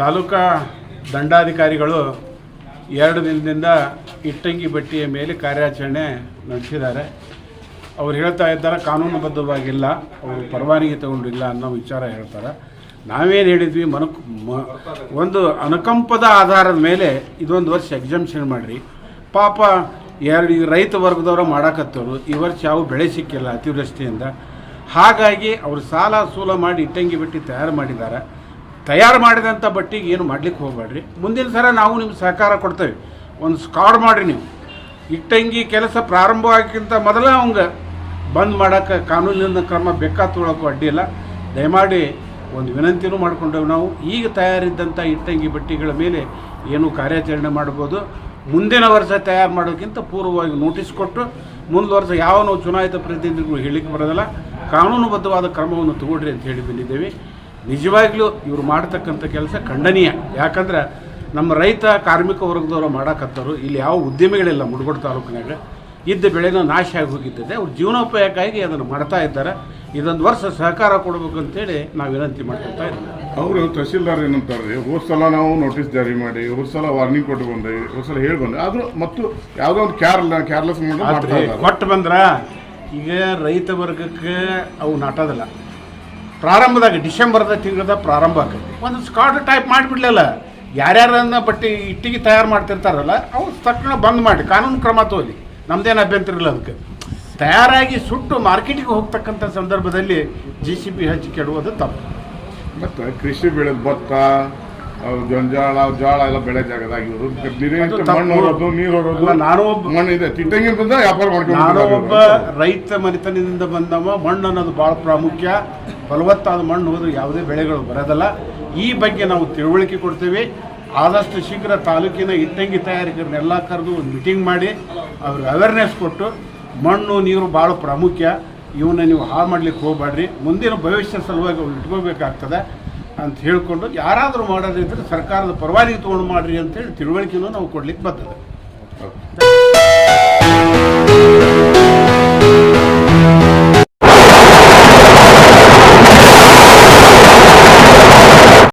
ತಾಲೂಕಾ ದಂಡಾಧಿಕಾರಿಗಳು ಎರಡು ದಿನದಿಂದ ಇಟ್ಟಂಗಿ ಬಟ್ಟಿಯ ಮೇಲೆ ಕಾರ್ಯಾಚರಣೆ ನಡೆಸಿದ್ದಾರೆ. ಅವ್ರು ಹೇಳ್ತಾ ಇದ್ದಾರೆ, ಕಾನೂನುಬದ್ಧವಾಗಿಲ್ಲ, ಅವರು ಪರವಾನಗಿ ತಗೊಂಡಿಲ್ಲ ಅನ್ನೋ ವಿಚಾರ ಹೇಳ್ತಾರೆ. ನಾವೇನು ಹೇಳಿದ್ವಿ ಮನಕ್ ಮ, ಒಂದು ಅನುಕಂಪದ ಆಧಾರದ ಮೇಲೆ ಇದೊಂದು ವರ್ಷ ಎಕ್ಸಾಮ್ಷನ್ ಮಾಡಿರಿ. ಪಾಪ ಎರಡು ರೈತ ವರ್ಗದವರು ಮಾಡಾಕತ್ತವರು, ಈ ವರ್ಷ ಯಾವ ಬೆಳೆ ಸಿಕ್ಕಿಲ್ಲ ಅತಿವೃಷ್ಟಿಯಿಂದ. ಹಾಗಾಗಿ ಅವರು ಸಾಲ ಸೂಲ ಮಾಡಿ ಇಟ್ಟಂಗಿ ಬಿಟ್ಟು ತಯಾರು ಮಾಡಿದ್ದಾರೆ. ತಯಾರು ಮಾಡಿದಂಥ ಬಟ್ಟಿಗೆ ಏನು ಮಾಡ್ಲಿಕ್ಕೆ ಹೋಗಬೇಡ್ರಿ. ಮುಂದಿನ ಸಲ ನಾವು ನಿಮ್ಗೆ ಸಹಕಾರ ಕೊಡ್ತೇವೆ. ಒಂದು ಸ್ಕಾಡ್ ಮಾಡಿರಿ ನೀವು. ಇಟ್ಟಂಗಿ ಕೆಲಸ ಪ್ರಾರಂಭವಾಗಿಂತ ಮೊದಲ ಅವಂಗ ಬಂದ್ ಮಾಡೋಕ್ಕೆ ಕಾನೂನಿನ ಕ್ರಮ ಬೇಕಾ ತೊಗೊಳಕ್ಕೂ ಅಡ್ಡಿಲ್ಲ ದಯಮಾಡಿ ಒಂದು ವಿನಂತಿನೂ ಮಾಡ್ಕೊಂಡೇವೆ ನಾವು. ಈಗ ತಯಾರಿದ್ದಂಥ ಇಟ್ಟಂಗಿ ಬಟ್ಟಿಗಳ ಮೇಲೆ ಏನು ಕಾರ್ಯಾಚರಣೆ ಮಾಡ್ಬೋದು. ಮುಂದಿನ ವರ್ಷ ತಯಾರು ಮಾಡೋಕ್ಕಿಂತ ಪೂರ್ವವಾಗಿ ನೋಟಿಸ್ ಕೊಟ್ಟು ಮುಂದಿನ ವರ್ಷ ಯಾವ ನಾವು ಚುನಾಯಿತ ಪ್ರತಿನಿಧಿಗಳು ಹೇಳಿಕ್ಕೆ ಬರೋದಿಲ್ಲ, ಕಾನೂನುಬದ್ಧವಾದ ಕ್ರಮವನ್ನು ತಗೊಳ್ರಿ ಅಂತ ಹೇಳಿ ಬಂದಿದ್ದೇವೆ. ನಿಜವಾಗ್ಲೂ ಇವರು ಮಾಡ್ತಕ್ಕಂಥ ಕೆಲಸ ಖಂಡನೀಯ. ಯಾಕಂದ್ರೆ ನಮ್ಮ ರೈತ ಕಾರ್ಮಿಕ ವರ್ಗದವರು ಮಾಡಕತ್ತರು ಇಲ್ಲಿ ಯಾವ ಉದ್ಯಮಿಗಳಿಲ್ಲ ಮುಡಗೋಡು ತಾಲೂಕಿನಾಗ. ಇದ್ದ ಬೆಳೆನೂ ನಾಶ ಆಗಿ ಹೋಗಿದ್ದದೆ ಅವ್ರು ಜೀವನೋಪಾಯಕ್ಕಾಗಿ ಅದನ್ನು ಮಾಡ್ತಾ ಇದ್ದಾರೆ. ಇದೊಂದು ವರ್ಷ ಸಹಕಾರ ಕೊಡಬೇಕು ಅಂತೇಳಿ ನಾವು ವಿನಂತಿ ಮಾಡ್ಕೊತಾ ಇದ್ದೀವಿ. ಅವರು ತಹಸೀಲ್ದಾರ್ ಏನಂತಾರೆ ಹೋದ ಸಲ ನಾವು ನೋಟಿಸ್ ಜಾರಿ ಮಾಡಿ ಹೋದ ಸಲ ವಾರ್ನಿಂಗ್ ಕೊಟ್ಟು ಬಂದೆ ಹೋದ್ ಸಲ ಹೇಳಿ ಬಂದೆ ಆದ್ರೂ ಮತ್ತು ಯಾವುದೋ ಒಂದು ಕ್ಯಾರ್ ಕೇರ್ಲೆಸ್ ಮಾಡಿ ಕೊಟ್ಟು ಬಂದ್ರ? ಈಗ ರೈತ ವರ್ಗಕ್ಕೆ ಅವು ನಾಟೋದಿಲ್ಲ. ಪ್ರಾರಂಭದಾಗ, ಡಿಸೆಂಬರ್ದ ತಿಂಗಳದ ಪ್ರಾರಂಭ ಆಕೈತಿ. ಒಂದು ಸ್ಕಾಟ್ ಟೈಪ್ ಮಾಡಿಬಿಡ್ಲಿಲ್ಲ, ಯಾರ್ಯಾರನ್ನ ಬಟ್ಟೆ ಇಟ್ಟಿಗೆ ತಯಾರು ಮಾಡ್ತಿರ್ತಾರಲ್ಲ, ಅವ್ರು ತಕ್ಷಣ ಬಂದ್ ಮಾಡಿ, ಕಾನೂನು ಕ್ರಮ ತೋಲಿ ನಮ್ದೇನು ಅಭ್ಯಂತರ ಇಲ್ಲ ಅದಕ್ಕೆ. ತಯಾರಾಗಿ ಸುಟ್ಟು ಮಾರ್ಕೆಟಿಗೆ ಹೋಗ್ತಕ್ಕಂಥ ಸಂದರ್ಭದಲ್ಲಿ ಜಿ ಸಿ ಬಿ ಹಚ್ಚಿ ಕೆಡುವುದು ತಪ್ಪು. ಮತ್ತು ಕೃಷಿ ಬೆಳೆದ ಭತ್ತ ಅವು ಜಂಜಾಳ ಜೋಳ ಎಲ್ಲ ಬೆಳೆ ಜಾಗದಾಗ ಇವರು ಮಣ್ಣು ಹೊರೋದು ನೀರು ಹೊರೋದು ನಾನು ಒಬ್ಬ- ಮಣ್ಣು ಇದೆ ತಿಟ್ಟಂಗಿ ಬಂದ ವ್ಯಾಪಾರ ನಾನು ಒಬ್ಬ ರೈತ ಮನೆತನದಿಂದ ಬಂದವ ಮಣ್ಣು ಅನ್ನೋದು ಭಾಳ ಪ್ರಾಮುಖ್ಯ. ಫಲವತ್ತಾದ ಮಣ್ಣು ಹೋದ್ರೆ ಯಾವುದೇ ಬೆಳೆಗಳು ಬರೋದಲ್ಲ. ಈ ಬಗ್ಗೆ ನಾವು ತಿಳುವಳಿಕೆ ಕೊಡ್ತೀವಿ. ಆದಷ್ಟು ಶೀಘ್ರ ತಾಲೂಕಿನ ಇಟ್ಟಂಗಿ ತಯಾರಿಕರನ್ನೆಲ್ಲ ಕರೆದು ಒಂದು ಮೀಟಿಂಗ್ ಮಾಡಿ ಅವ್ರಿಗೆ ಅವೇರ್ನೆಸ್ ಕೊಟ್ಟು ಮಣ್ಣು ನೀರು ಭಾಳ ಪ್ರಾಮುಖ್ಯ. ಇವನ್ನ ನೀವು ಹಾಳು ಮಾಡ್ಲಿಕ್ಕೆ ಹೋಗಬೇಡ್ರಿ. ಮುಂದಿನ ಭವಿಷ್ಯ ಸಲುವಾಗಿ ಅವ್ರು ಇಟ್ಕೋಬೇಕಾಗ್ತದೆ. ಅಂತ ಹೇಳಿಕೊಂಡು ಯಾರಾದರೂ ಮಾಡೋದಿದ್ರೆ ಸರ್ಕಾರದ ಪರವಾನಗಿ ತೊಗೊಂಡು ಮಾಡ್ರಿ ಅಂತೇಳಿ ತಿಳುವಳಿಕೆನೂ ನಾವು ಕೊಡ್ಲಿಕ್ಕೆ ಬರ್ತದೆ